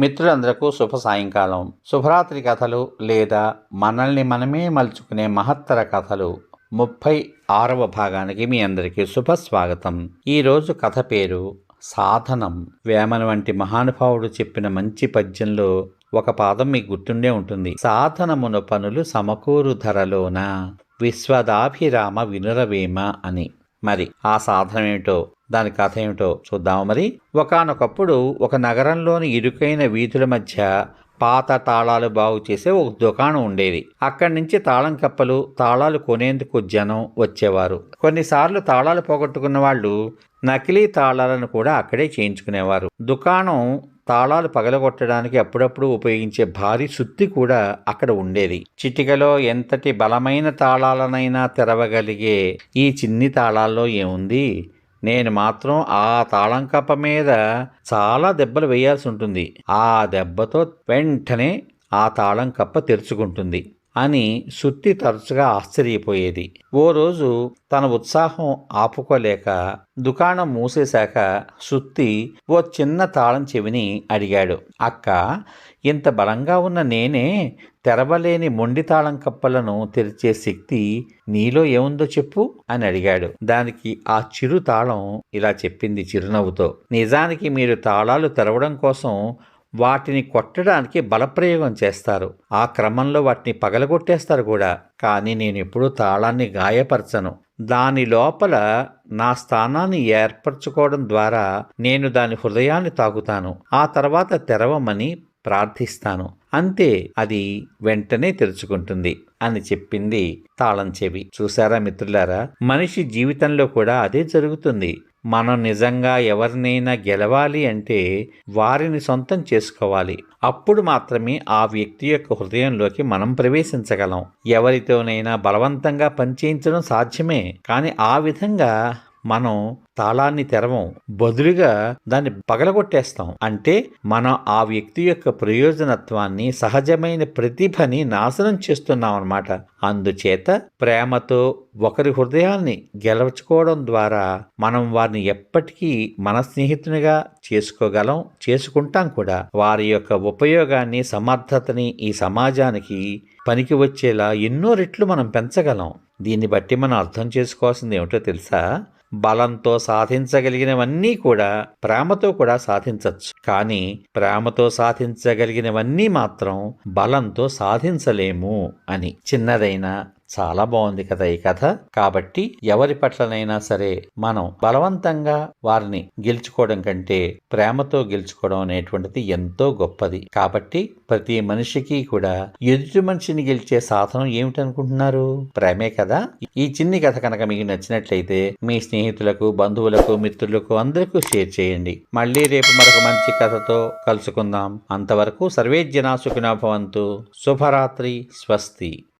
మిత్రులందరకు శుభ సాయంకాలం. శుభరాత్రి కథలు లేదా మనల్ని మనమే మలుచుకునే మహత్తర కథలు ముప్పై ఆరవ భాగానికి మీ అందరికీ శుభ స్వాగతం. ఈరోజు కథ పేరు సాధనం. వేమన వంటి మహానుభావుడు చెప్పిన మంచి పద్యంలో ఒక పాదం మీకు గుర్తుండే ఉంటుంది. సాధనమున పనులు సమకూరు ధరలోన విశ్వదాభిరామ వినురవేమ అని. మరి ఆ సాధనం ఏమిటో దాని కథ ఏమిటో చూద్దాము. మరి ఒకానొకప్పుడు ఒక నగరంలోని ఇరుకైన వీధుల మధ్య పాత తాళాలు బాగు చేసే ఒక దుకాణం ఉండేది. అక్కడి నుంచి తాళం కప్పలు తాళాలు కొనేందుకు జనం వచ్చేవారు. కొన్నిసార్లు తాళాలు పోగొట్టుకున్న వాళ్ళు నకిలీ తాళాలను కూడా అక్కడే చేయించుకునేవారు. దుకాణం తాళాలు పగలగొట్టడానికి అప్పుడప్పుడు ఉపయోగించే భారీ సుత్తి కూడా అక్కడ ఉండేది. చిటికలో ఎంతటి బలమైన తాళాలనైనా తెరవగలిగే ఈ చిన్ని తాళాల్లో ఏముంది? నేను మాత్రం ఆ తాళం కప్ప మీద చాలా దెబ్బలు వేయాల్సి ఉంటుంది. ఆ దెబ్బతో వెంటనే ఆ తాళం కప్ప తెరుచుకుంటుంది. అని సుత్తి తరచుగా ఆశ్చర్యపోయేది. ఓ రోజు తన ఉత్సాహం ఆపుకోలేక దుకాణం మూసేశాక సుత్తి ఓ చిన్న తాళం చెవిని అడిగాడు. అక్క ఇంత బలంగా ఉన్న నేనే తెరవలేని మొండి తాళం కప్పలను తెరిచే శక్తి నీలో ఏముందో చెప్పు అని అడిగాడు. దానికి ఆ చిరు తాళం ఇలా చెప్పింది చిరునవ్వుతో. నిజానికి మీరు తాళాలు తెరవడం కోసం వాటిని కొట్టడానికి బలప్రయోగం చేస్తారు. ఆ క్రమంలో వాటిని పగలగొట్టేస్తారు కూడా. కానీ నేను ఎప్పుడూ తాళాన్ని గాయపరచను. దాని లోపల నా స్థానాన్ని ఏర్పరచుకోవడం ద్వారా నేను దాని హృదయాన్ని తాకుతాను ఆ తర్వాత తెరవమని ప్రార్థిస్తాను. అంతే అది వెంటనే తెరుచుకుంటుంది అని చెప్పింది తాళం చెవి. చూసారా మిత్రులారా? మనిషి జీవితంలో కూడా అదే జరుగుతుంది. మనం నిజంగా ఎవరినైనా గెలవాలి అంటే వారిని సొంతం చేసుకోవాలి. అప్పుడు మాత్రమే ఆ వ్యక్తి యొక్క హృదయంలోకి మనం ప్రవేశించగలం. ఎవరితోనైనా బలవంతంగా పనిచేయించడం సాధ్యమే. కానీ ఆ విధంగా మనం తాళాన్ని తెరవం బదులుగా దాన్ని పగలగొట్టేస్తాం. అంటే మనం ఆ వ్యక్తి యొక్క ప్రయోజనత్వాన్ని సహజమైన ప్రతిభని నాశనం చేస్తున్నాం అన్నమాట. అందుచేత ప్రేమతో ఒకరి హృదయాన్ని గెలవచుకోవడం ద్వారా మనం వారిని ఎప్పటికీ మన స్నేహితునిగా చేసుకోగలం చేసుకుంటాం కూడా. వారి యొక్క ఉపయోగాన్ని సమర్థతని ఈ సమాజానికి పనికి వచ్చేలా ఎన్నో రెట్లు మనం పెంచగలం. దీన్ని బట్టి మనం అర్థం చేసుకోవాల్సింది ఏమిటో తెలుసా? బలంతో సాధించగలిగినవన్నీ కూడా ప్రేమతో కూడా సాధించవచ్చు కానీ ప్రేమతో సాధించగలిగినవన్నీ మాత్రం బలంతో సాధించలేము అని చిన్నదైనా చాలా బాగుంది కదా ఈ కథ. కాబట్టి ఎవరి పట్లనైనా సరే మనం బలవంతంగా వారిని గెలుచుకోవడం కంటే ప్రేమతో గెలుచుకోవడం అనేటువంటిది ఎంతో గొప్పది. కాబట్టి ప్రతి మనిషికి కూడా ఎదుటి మనిషిని గెలిచే సాధనం ఏమిటనుకుంటున్నారు? ప్రేమే కదా? ఈ చిన్ని కథ కనుక మీకు నచ్చినట్లయితే మీ స్నేహితులకు బంధువులకు మిత్రులకు అందరికీ షేర్ చేయండి. మళ్ళీ రేపు మరొక మంచి కథతో కలుసుకుందాం. అంతవరకు సర్వే జనా భవంతు. శుభరాత్రి. స్వస్తి.